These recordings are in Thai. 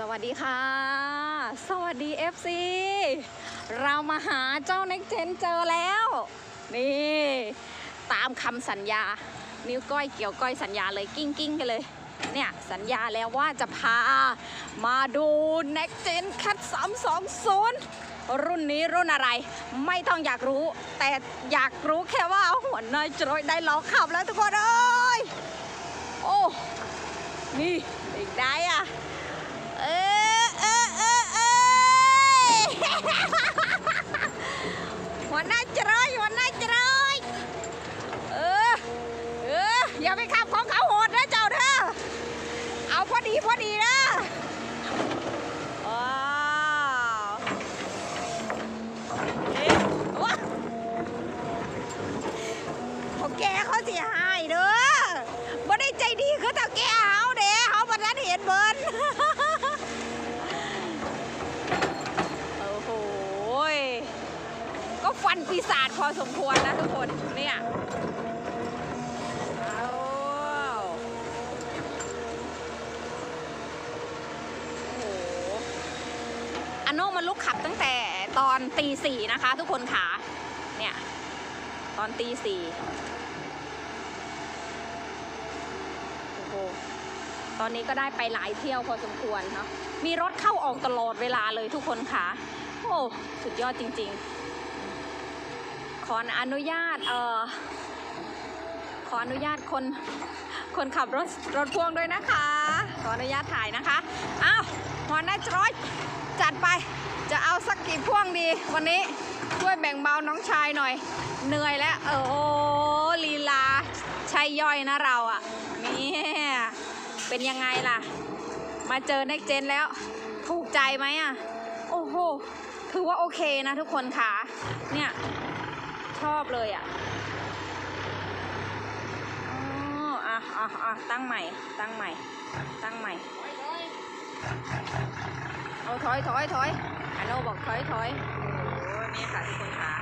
สวัสดีค่ะ สวัสดี FC เรามาหาเจ้าเน็กเจนเจอแล้ว นี่ ตามคำสัญญา นิ้วก้อยเกี่ยวก้อยสัญญาเลยกิ้งกิ้งกันเลย เนี่ยสัญญาแล้วว่าจะพามาดู Next Gen Cat 320 รุ่นนี้รุ่นอะไร ไม่ต้องอยากรู้ แต่อยากรู้แค่ว่าหัวนายจรอยได้ลอขับแล้วทุกคนเอ้ยโอ้นี่อีกได้อะ เออเออเออเออ หัวหน้าจรอยหัวหน้าจรอยเออ เออ อย่าไปขับของเขาโหดนะเจ้าเด้อเอาพอดีพอดีนะว้าวเอ๊ะว้าพอแก เขาเสียหายเด้อบ่ได้ใจดีคือเท่าแกเฮาเด้เฮาบ่ทันเห็นเบิ่นโอ้โหก็ฟันปีศาจพอสมควรนะทุกคนเนี่ยอาโอ้โหอันโนมันลุกขับตั้งแต่ตอนตีสี่นะคะ ทุกคนขาเนี่ย ตอนตีสี่โอ้โห ตอนนี้ก็ได้ไปหลายเที่ยวพอสมควรเนาะมีรถเข้าออกตลอดเวลาเลยทุกคนค่ะ โอ้สุดยอดจริง ๆ ขออนุญาตเอ่อขออนุญาตคนคนขับรถรถพ่วงด้วยนะคะ ขออนุญาตถ่ายนะคะอ้าวหัวหน้าจรอยจัดไปจะเอาสักกี่พ่วงดีวันนี้ช่วยแบ่งเบาน้องชายหน่อย เหนื่อยแล้วเออโอ้ลีลาใช่ย่อยนะเราอะ่ะนี่ เป็นยังไงล่ะ มาเจอ Next Gen แล้ว ถูกใจไหมอะ โอ้โห ถือว่าโอเคนะทุกคนค่ะ เนี่ย ชอบเลยอะอ๋ออะอะอะตั้งใหม่ ตั้งใหม่ ตั้งใหม่ เอาถอยถอยถอยอันโนบอกถอยถอยโอ้นี่ค่ะทุกคนค่ะ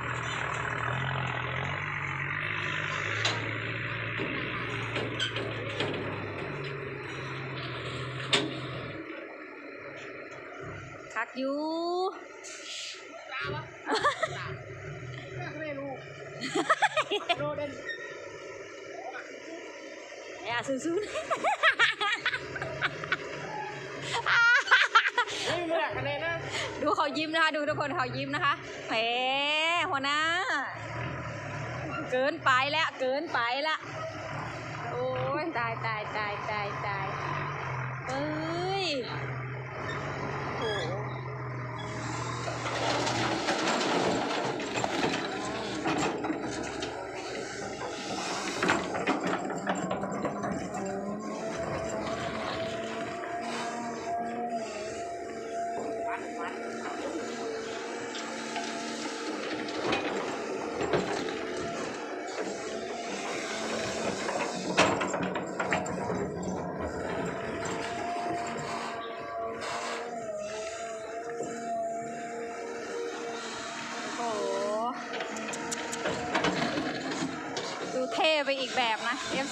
คักอยู่ไม่รู้โรเดนอย่าซื้อไม่มีหลักคะแนนนะๆดูเขายิ้มนะคะ ดูทุกคนเขายิ้มนะคะแหมหัวหน้า เกินไปแล้ว เกินไปละโอ้ยตายตาย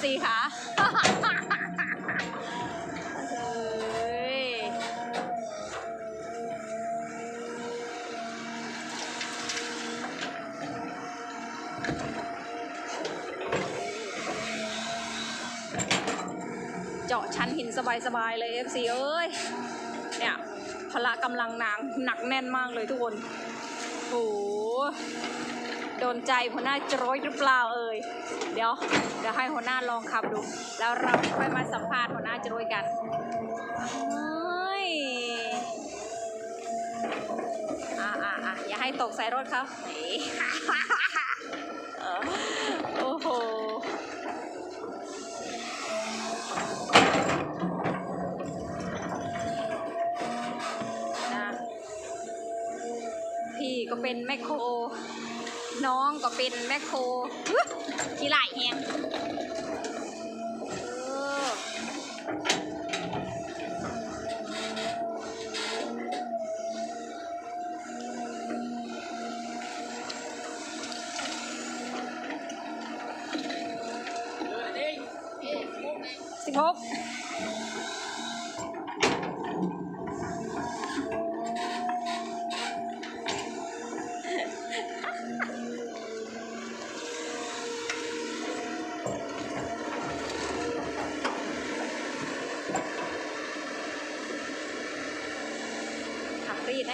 นะ MC ค่ะเฮ้ยเจาะชั้นหินสบายๆเลย FC เอ้ย เนี่ยพละกำลังนางหนักแน่นมากเลยทุกคน โอ้โห โดนใจหัวหน้าจร้อยหรือเปล่าเเดี๋ยวเดี๋ยวให้หัวหน้าลองขับดู แล้วเราค่อยมาสัมภาษณ์หัวหน้าจร้อยกันเฮ้ยอะอะอะอย่าให้ตกใส่รถเขานี่เออโอ้โหพี่ก็เป็นแมคโคร น้องก็เป็นแมคโครฮึขี้ไหลแหง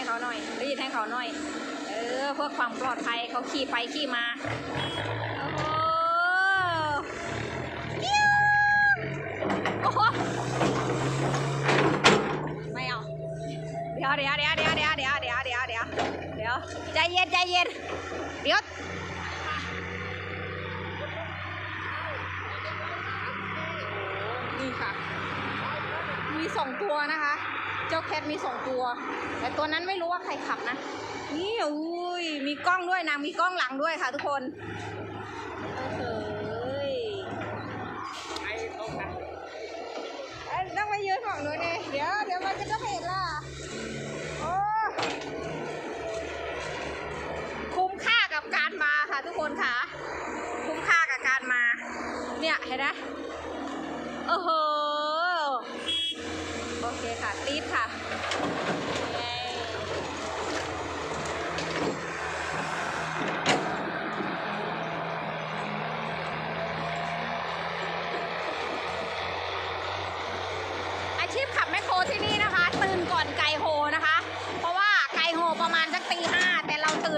ให้เขาหน่อยรีดให้เขาหน่อย เออเพื่อความปลอดภัยเขาขี่ไปขี่มาโอ้โหยิ้วโอ้โหไม่เอาเดี๋ยวเดี๋ยวเดี๋ยวเดี๋ยวเดี๋ยวเดี๋ยวเดี๋ยวเดี๋ยวเดี๋ยวเดี๋ยวใจเย็นใจเย็นเดี๋ยวนี่ค่ะ มีสองตัวนะคะ เจ้าแคทมีสองตัว แต่ตัวนั้นไม่รู้ว่าใครขับนะ นี่อุ้ยมีกล้องด้วยนางมีกล้องหลังด้วยค่ะทุกคนเอ้ยไอ้ตรงกันเอ้ยต้องมายืนฝั่งนู้นเลยเดี๋ยวเดี๋ยวมันจะต้องเห็นล่ะ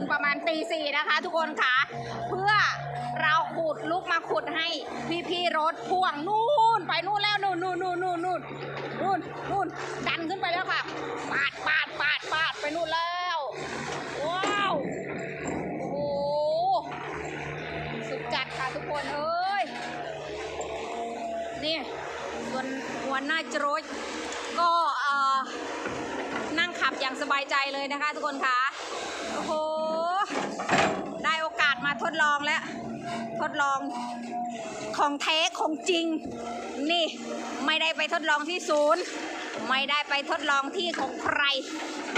นประมาณตีสี่นะคะ ทุกคนค่ะเพื่อเราขุดลุกมาขุดให้พี่พี่รถพ่วงนู่นไปนู่นแล้วนู่นนู่นนู่นนู่นนู่นนู่นนู่นดันขึ้นไปแล้วค่ะปาดปาดปาดปาดไปนู่นแล้วว้าวโอ้โหสุดจัดค่ะทุกคนเอ้ยนี่ส่วนหัวหน้าโจรยก็เอ่อนั่งขับอย่างสบายใจเลยนะคะทุกคนคะโอ้โห ได้โอกาสมา ทดลองแล้ว ทดลองของแท้ของจริง นี่ไม่ได้ไปทดลองที่ศูนย์ ไม่ได้ไปทดลองที่ของใคร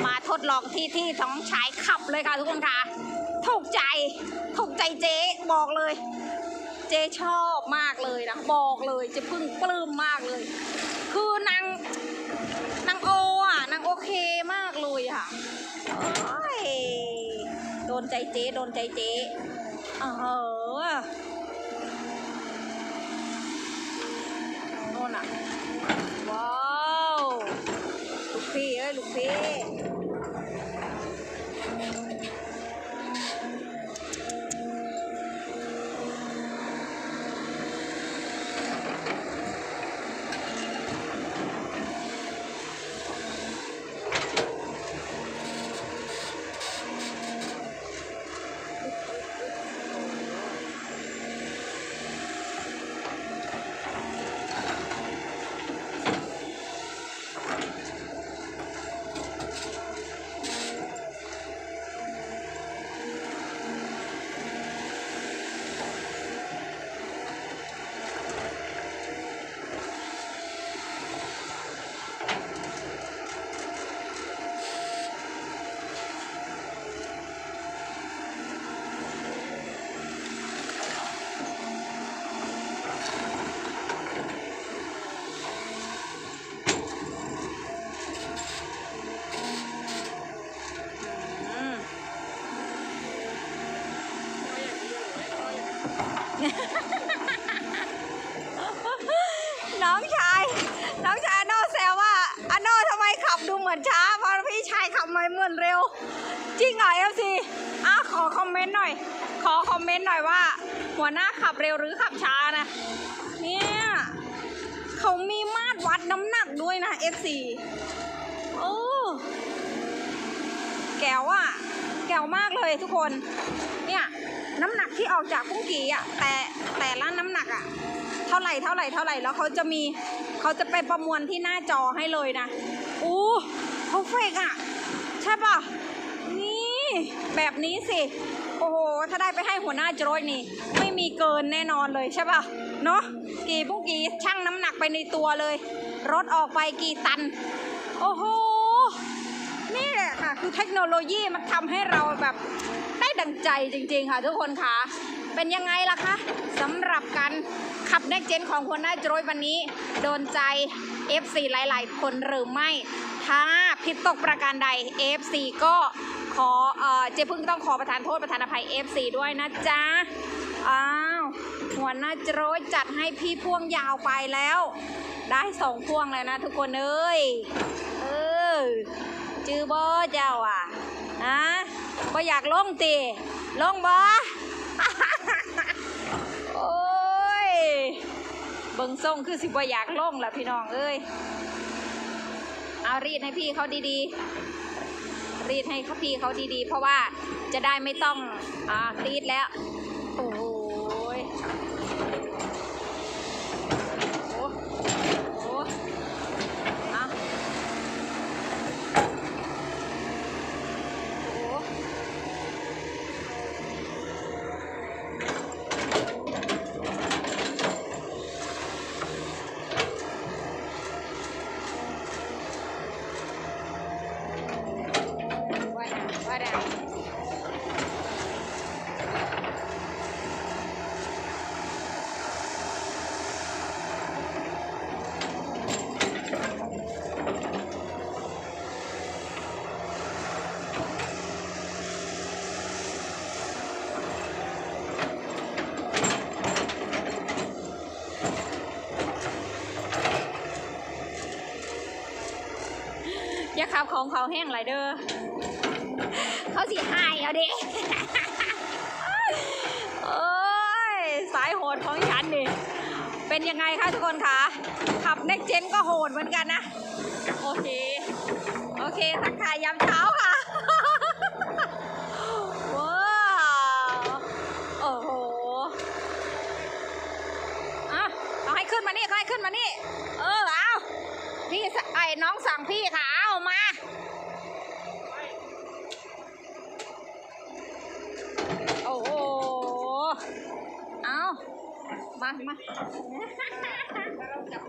มาทดลองที่ที่ของชายขับเลยค่ะทุกคนค่ะถูกใจถูกใจเจ๊บอกเลย เจ๊ชอบมากเลยนะบอกเลยเจะพึ่งปลื้มมากเลย คือนางนางโออะนางโอเคมากเลยอะโอ้ยโดนใจเจ๊โดนใจเจ๊ เออโน่นอะ ว้าว ลูกพี่เอ้ย ลูกพี่ น้องชาย น้องชายอโนแซวว่าอโนทำไมขับดูเหมือนช้า เพราะพี่ชายขับมาเหมือนเร็ว จริงเหรอเอฟซีอะขอคอมเมนต์หน่อย ขอคอมเมนต์หน่อยว่า หัวหน้าขับเร็วหรือขับช้านะ เนี่ยเขามีมาตรวัดน้ำหนักด้วยนะ F4 โอ้แก้วอะแก้วมากเลยทุกคน เนี่ย น้ำหนักที่ออกจากพุ่งกีอะแต่แต่ละน้ำหนักอะเท่าไหร่เท่าไหร่เท่าไหร่แล้วเขาจะมีเขาจะไปประมวลที่หน้าจอให้เลยนะอู้เขาเฟกอะ ใช่ป่ะ นี่ แบบนี้สิ โอ้โห ถ้าได้ไปให้หัวหน้าโจรยนี่ ไม่มีเกินแน่นอนเลยใช่ป่ะ เนาะกี่พุ่งกีชั่งน้ำหนักไปในตัวเลย รถออกไปกี่ตัน โอ้โห นี่แหละค่ะ คือเทคโนโลยีมันทำให้เราแบบได้ดังใจจริงๆค่ะทุกคนค่ะ เป็นยังไงล่ะคะสำหรับการขับเน็กเจนของหัวหน้าโจรยวันนี้ โดนใจ FC หลายๆ คนหรือไม่ ถ้าผิดตกประการใด FC ก็ขอเออเจพึ่งต้องขอประทานโทษประธานอภัย FC ด้วยนะจ๊ะ อ้าว หัวหน้าโจรยจัดให้พี่พ่วงยาวไปแล้ว ได้สองพ่วงแล้วนะทุกคนเอ้ย เออ จื้อบ่เจ้าอะฮะบ่อยากลงตีลงบ่โอ้ยเบิ่งส่งคือสิบ่อยากลงล่ะพี่น้องเอ้ยเอารีดให้พี่เขาดีๆ รีดให้พี่เขาดีๆ เพราะว่าจะได้ไม่ต้องอ่ารีดแล้วโอ้โหยโอ้โหเอาโอ้โห ว่าดังว่าดังอย่า ของเขาแห้งไรเด้อเขาสิหายเอาดิโอ้ยสายโหดของฉันนี่เป็นยังไงคะทุกคนคะขับเน็กเจนก็โหดเหมือนกันนะ โอเค โอเคทักทายยามเช้าค่ะว้าวโอ้โหอะเอาให้ขึ้นมานี่เขาให้ขึ้นมานี่ เออ เอาพี่ไอ้น้องสั่งพี่ค่ะ เอามา โอ้โห เอา มามา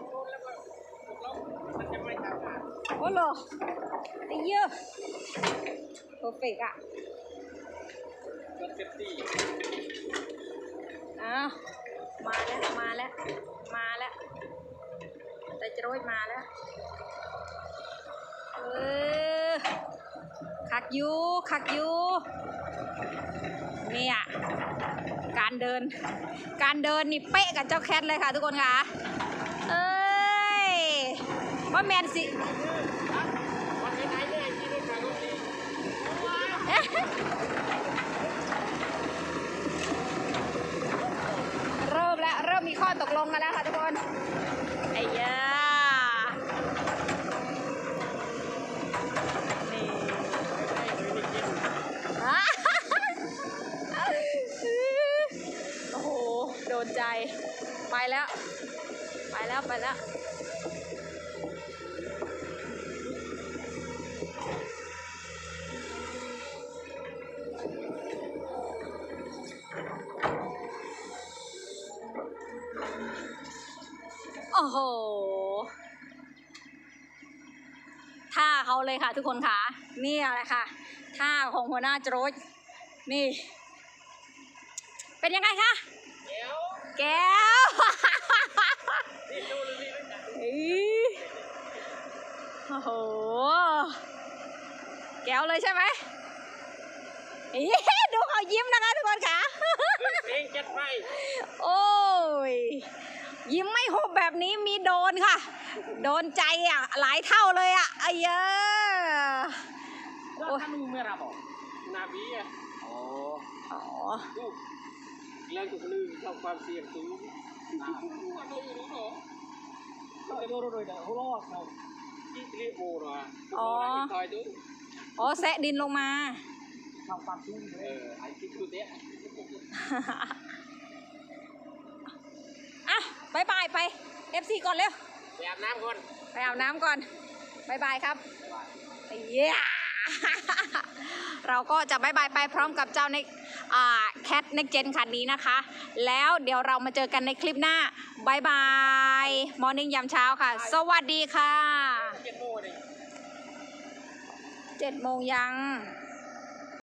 โดนแล้วก็ลงมันจะไม่ทำงานโอ้โหไอ้เยอะเพอร์เฟกอะมันเซฟตี้เอามาแล้ว มาแล้ว มาแล้ว แต่จะโรยมาแล้ว เออคักอยูคักอยู นี่ยการเดิน การเดินนี่เป๊ะกับเจ้าแคทเลยค่ะทุกคนค่ะ เอ้ยว่าแมนสิเลยที่รถมาก็ดีเริ่มแล้ว เริ่มมีข้อตกลงกันแล้วค่ะทุกคนไอ้ยานี่ อะโอ้โห โดนใจ ไป แล้ว ไปแล้วไปแล้วโอ้โหท่าเขาเลยค่ะทุกคนค่ะ นี่อะไรค่ะท่าของหัวหน้าโจรสนี่ เป็นยังไงคะ แก้วนี่ดูเลยนี่รู้จักอีโอ้โห แก้วเลยใช่ไหมอีดูเขายิ้มนะคะทุกคนค่ะเพลงจัดไปโอ้ย ยิ้มไม่หุบแบบนี้มีโดนค่ะ โดนใจอะ หลายเท่าเลยอะไอ้เยอะแล้วถ้ามึงไม่รับหรอนาบีอะอ๋อ อ๋อดู เรื่องถูกลืมชอบความเสี่ยงสูงว่าดูรู้เหรอก็จะดูโดยเดี๋ยวรอดเราที่เรียกโบเหรอคอยดูอ๋อแซะดินลงมาทำความสูงเออไอ้ที่ดูเนี้ยอะบายบายไป FC ก่อนเร็วไปอาบน้ำก่อน ไปอาบน้ำก่อนบายบายครับเย้ เราก็จะบายบายไปพร้อมกับเจ้าในอ่าแคทเน็กเจนคันนี้นะคะ แล้วเดี๋ยวเรามาเจอกันในคลิปหน้าบายบายมอร์นิ่งยามเช้าค่ะ สวัสดีค่ะเจ็ดโมงเลยเจ็ดโมงยังเ